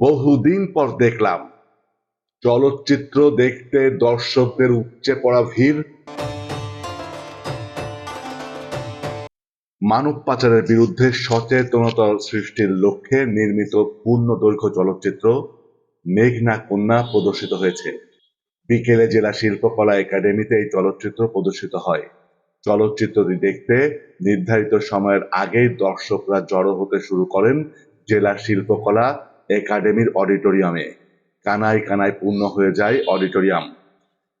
বহুদিন পর দেখলাম। চলচ্চিত্র দেখতে দর্শকদের উপচে পড়া ভিড়। মানব পাচারের বিরুদ্ধে সচেতনতা সৃষ্টির লক্ষ্যে নির্মিত পূর্ণদৈর্ঘ্য চলচ্চিত্র মেঘনা কন্যা প্রদর্শিত হয়েছে। বিকেলে জেলা শিল্পকলা একাডেমিতে এই চলচ্চিত্র প্রদর্শিত হয়। চলচ্চিত্রটি দেখতে নির্ধারিত সময়ের আগেই দর্শকরা জড়ো হতে শুরু করেন জেলা শিল্পকলা একাডেমির অডিটোরিয়ামে। কানায় কানায় পূর্ণ হয়ে যায় অডিটোরিয়াম।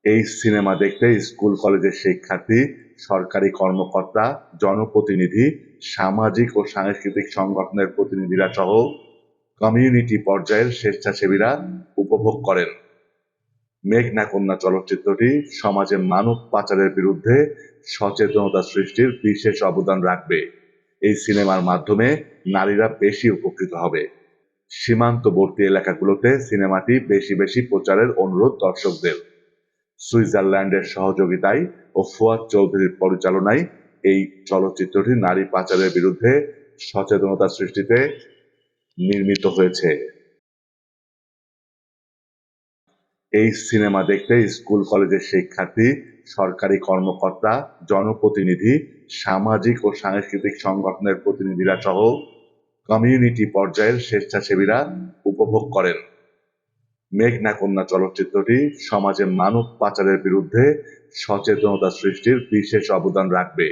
এই সিনেমা দেখতে স্কুল কলেজের শিক্ষার্থী, সরকারি কর্মকর্তা, জনপ্রতিনিধি, সামাজিক ও সাংস্কৃতিক সংগঠনের প্রতিনিধিরা সহ কমিউনিটি পর্যায়ের স্বেচ্ছাসেবীরা উপভোগ করেন। মেঘনা কন্যা চলচ্চিত্রটি সমাজে মানব পাচারের বিরুদ্ধে সচেতনতা সৃষ্টির বিশেষ অবদান রাখবে। এই সিনেমার মাধ্যমে নারীরা বেশি উপকৃত হবে। সীমান্তবর্তী এলাকাগুলোতে সিনেমাটি বেশি বেশি প্রচারের অনুরোধ দর্শকদের। সুইজারল্যান্ডের সহযোগিতায় ও ফুয়াদ চৌধুরীর পরিচালনায় এই চলচ্চিত্রটি নারী পাচারের বিরুদ্ধে সচেতনতা সৃষ্টিতে নির্মিত হয়েছে। এই সিনেমা দেখতে স্কুল কলেজের শিক্ষার্থী, সরকারি কর্মকর্তা, জনপ্রতিনিধি, সামাজিক ও সাংস্কৃতিক সংগঠনের প্রতিনিধিরা সহ কমিউনিটি পর্যায়ের স্বেচ্ছাসেবীরা উপভোগ করেন। মেঘনা কন্যা চলচ্চিত্রটি সমাজে মানব পাচারের বিরুদ্ধে সচেতনতা সৃষ্টির বিশেষ অবদান রাখবে।